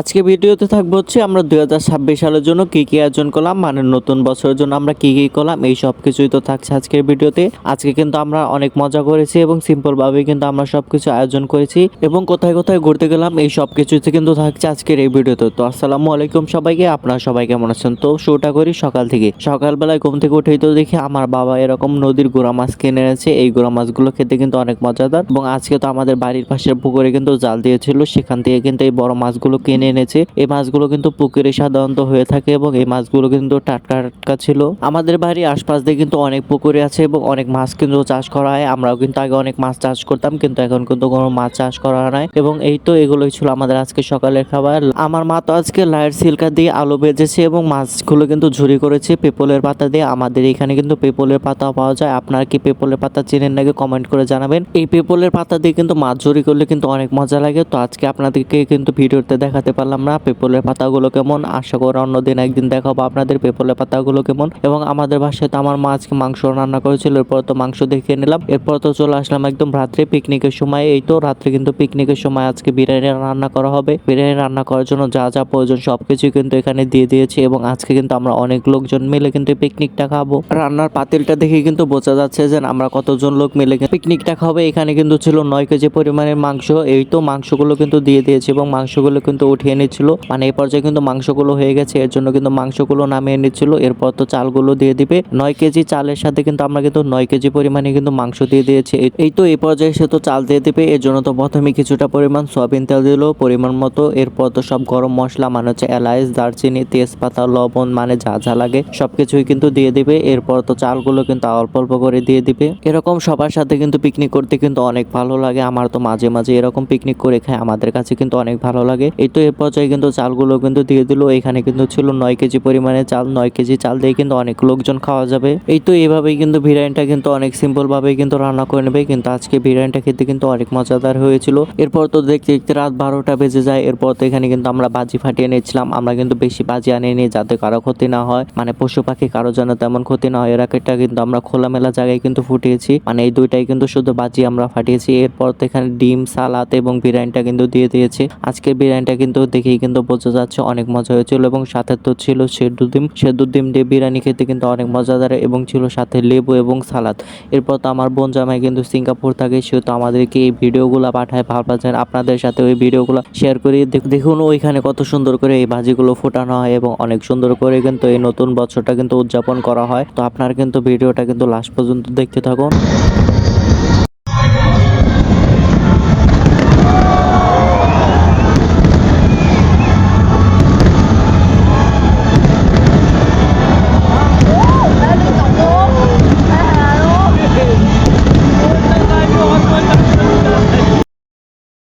আজকে ভিডিওতে থাকব হচ্ছে আমরা দুই হাজার ছাব্বিশ সালের জন্য কি কি আয়োজন করলাম মানে নতুন বছরের জন্য আমরা কি কি করলাম, এই সব কিছুই তো থাকছে আজকের ভিডিওতে। আজকে কিন্তু আমরা অনেক মজা করেছি এবং সিম্পল ভাবে কিন্তু আমরা সবকিছু আয়োজন করেছি এবং কোথায় কোথায় ঘুরতে গেলাম, এই সব কিছুতে কিন্তু থাকছে আজকের এই ভিডিওতে। তো আসসালামু আলাইকুম সবাইকে, আপনারা সবাই কেমন আছেন? তো শুরুটা করি সকাল থেকে। সকালবেলায় ঘুম থেকে উঠেই তো দেখি আমার বাবা এরকম নদীর গোড়া মাছ কিনে এনেছে, এই গোড়া মাছগুলো খেতে কিন্তু অনেক মজাদার। এবং আজকে তো আমাদের বাড়ির পাশের পুকুরে কিন্তু জাল দিয়েছিল, সেখান থেকে কিন্তু এই বড় মাছগুলো কিনে এনেছে। এই মাছগুলো কিন্তু পুকুরে সাধারণত হয়ে থাকে এবং এই মাছগুলো কিন্তু টাটকা টাটকা ছিল। আমাদের বাড়ির আশপাশ দিয়ে কিন্তু অনেক পুকুরে আছে এবং অনেক মাছ কিন্তু চাষ করা হয়। আমরাও কিন্তু আগে অনেক মাছ চাষ করতাম, কিন্তু এখন কিন্তু কোনো মাছ চাষ করা হয় না এবং এই তো এগুলোই ছিল আমাদের আজকে সকালের খাবার। আমার মা তো আজকে লাইট সিল্কা দিয়ে আলু বেজেছে এবং মাছগুলো কিন্তু ঝুরি করেছে পেপলের পাতা দিয়ে। আমাদের এখানে কিন্তু পেপলের পাতা পাওয়া যায়। আপনারা কি পেপলের পাতা চেনেন নাকি কমেন্ট করে জানাবেন। এই পেপলের পাতা দিয়ে কিন্তু মাছ ঝুরি করলে কিন্তু অনেক মজা লাগে। তো আজকে আপনাদেরকে কিন্তু ভিডিওতে দেখাতে পারলাম না, পেপলের পাতাগুলো কেমন? আশা করি অন্যদিন একদিন দেখাবো আপনাদের পেপলের পাতাগুলো কেমন। এবং আমাদের বাসায় তো আমার মা আজকে মাংস রান্না করেছিল, এরপর তো মাংস দেখে নিলাম। এরপর তো চলে আসলাম একদম রাত্রে পিকনিকের সময়। এই তো রাত্রে কিন্তু পিকনিকের সময় আজকে বিরিয়ানি রান্না করা হবে। বিরিয়ানি রান্না করার জন্য যা যা প্রয়োজন সবকিছু কিন্তু এখানে দিয়ে দিয়েছি এবং আজকে কিন্তু আমরা অনেক লোকজন মিলে কিন্তু পিকনিকটা খাব। রান্নার পাতিলটা দেখে কিন্তু বোঝা যাচ্ছে যে আমরা কতজন লোক মিলে পিকনিকটা খাব। এখানে কিন্তু ছিল নয় কেজি পরিমাণের মাংস। এই তো মাংসগুলো কিন্তু দিয়ে দিয়েছে এবং মাংসগুলো কিন্তু উঠিয়ে নিচ্ছিল। মানে এই পর্যায়ে কিন্তু মাংসগুলো হয়ে গেছে, এর জন্য কিন্তু মাংসগুলো নামিয়ে নিচ্ছিল। এরপর তো চালগুলো দিয়ে দিবে। নয় কেজি চালের সাথে কিন্তু আমরা কিন্তু নয় কেজি পরিমাণে কিন্তু মাংস দিয়ে দিয়েছি। এই- তো এই পর্যায়ে সে তো চাল দিয়ে দিবে। এর জন্য তো প্রথমে কিছুটা পরিমাণ সয়াবিন তেল দিল, পরিমাণ মতো। এরপর তো সব গরম মশলা মানে হচ্ছে এলাচ দারচিনি, তেজপাতা, লবণ মানে যা যা লাগে সবকিছুই কিন্তু দিয়ে দিবে। এরপর তো চালগুলো কিন্তু অল্প অল্প করে দিয়ে দিবে। এরকম সবার সাথে কিন্তু পিকনিক করতে কিন্তু অনেক ভালো লাগে। আমার তো মাঝে মাঝে এরকম পিকনিক করে খাই। আমাদের কাছে কিন্তু অনেক ভালো লাগে। এই তো এর পর্যায়ে কিন্তু চালগুলো কিন্তু দিয়ে দিল, এখানে কিন্তু ছিল নয় কেজি পরিমাণে চাল, নয় কেজি চাল দিয়ে কিন্তু অনেক লোকজন খাওয়া যাবে। এই তো এইভাবেই কিন্তু বিরিয়ানিটা কিন্তু অনেক সিম্পল ভাবে কিন্তু রান্না করে নেবে, কিন্তু আজকে বিরিয়ানিটা খেতে কিন্তু অনেক মজাদার হয়েছিল। এরপর তো দেখতে দেখতে রাত বারোটা বেজে যায়, এরপর তো এখানে কিন্তু আমরা বাজি ফাটিয়ে নিয়েছিলাম। আমরা কিন্তু বেশি বাজি আনিনি যাতে কারও ক্ষতি না হয় মানে পশু পাখি কারও যেন তেমন ক্ষতি না হয়, এর একটা কিন্তু আমরা খোলামেলা জায়গায় কিন্তু ফুটিয়েছি। মানে এই দুইটাই কিন্তু শুধু বাজি আমরা ফাটিয়েছি। এরপর তো এখানে ডিম, সালাদ এবং বিরিয়ানিটা কিন্তু দিয়ে দিয়েছে। আজকের বিরিয়ানিটা কিন্তু দেখেই কিন্তু বোঝা যাচ্ছে অনেক মজা হয়েছিল এবং সাথে তো ছিল সেদ্ধ ডিম দিয়ে বিরিয়ানি খেতে কিন্তু অনেক মজাদার এবং ছিল সাথে লেবু এবং সালাদ। এরপর তো আমার বোন জামাই কিন্তু সিঙ্গাপুর থাকে সে তো আমাদেরকে এই ভিডিওগুলো পাঠায় ভাবছেন আপনাদের সাথে ওই ভিডিওগুলো শেয়ার করি। দেখ- দেখুন ওইখানে কত সুন্দর করে এই ভাজিগুলো ফোটানো হয় এবং অনেক সুন্দর করে কিন্তু এই নতুন বছরটা কিন্তু উদযাপন করা হয়। তো আপনার কিন্তু ভিডিওটা কিন্তু লাস্ট পর্যন্ত দেখতে থাকুন।